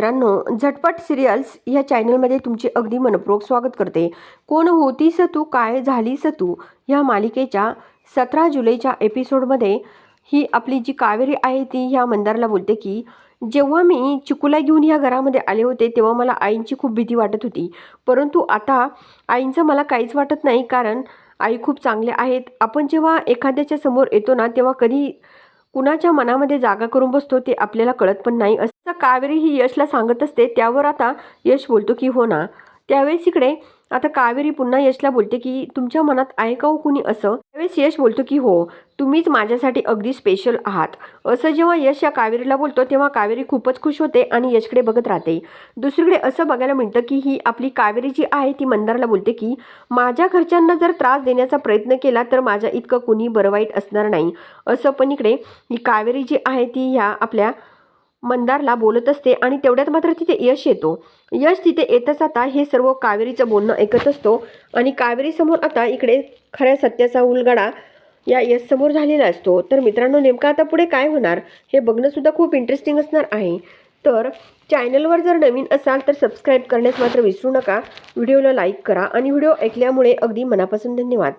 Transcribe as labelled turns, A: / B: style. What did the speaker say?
A: मित्रांनो झटपट सिरियल्स या चॅनलमध्ये तुमचे अगदी मनपूर्वक स्वागत करते. कोण होतीस तू? काय झालीस तू? ह्या मालिकेच्या सतरा जुलैच्या एपिसोडमध्ये ही आपली जी कावेरी आहे ती ह्या मंदारला बोलते की जेव्हा मी चिकूला घेऊन ह्या घरामध्ये आले होते तेव्हा मला आईंची खूप भीती वाटत होती. परंतु आता आईंचं मला काहीच वाटत नाही कारण आई खूप चांगल्या आहेत. आपण जेव्हा एखाद्याच्या समोर येतो ना तेव्हा कधी कुणाच्या मनामध्ये जागा करून बसतो ते आपल्याला कळत पण नाही. असं कावेरी ही यशला सांगत असते त्यावर आता यश बोलतो की हो ना त्यावेळेस इकडे आता कावेरी पुन्हा यशला बोलते की तुमच्या मनात आहे हो कुणी असं? त्यावेळेस यश बोलतो की हो तुम्हीच माझ्यासाठी अगदी स्पेशल आहात. असं जेव्हा यश या कावेरीला बोलतो तेव्हा कावेरी खूपच खुश होते आणि यशकडे बघत राहते. दुसरीकडे असं बघायला मिळतं की ही आपली कावेरी जी आहे ती मंदारला बोलते की माझ्या घरच्यांना जर त्रास देण्याचा प्रयत्न केला तर माझ्या इतकं कुणी बरं वाईट असणार नाही. असं पण इकडे ही कावेरी जी आहे ती ह्या आपल्या मंदारला बोलत असते आणि तेवढ्यात मात्र तिथे यश येतो. यश तिथे येतच आता हे सर्व कावेरीचं बोलणं ऐकत असतो आणि कावेरीसमोर आता इकडे खऱ्या सत्याचा उलगडा या यश समोर झालेला असतो. तर मित्रांनो नेमकं आता पुढे काय होणार हे बघणंसुद्धा खूप इंटरेस्टिंग असणार आहे. तर चॅनलवर जर नवीन असाल तर सबस्क्राईब करण्यास मात्र विसरू नका. व्हिडिओला लाईक करा आणि व्हिडिओ ऐकल्यामुळे अगदी मनापासून धन्यवाद.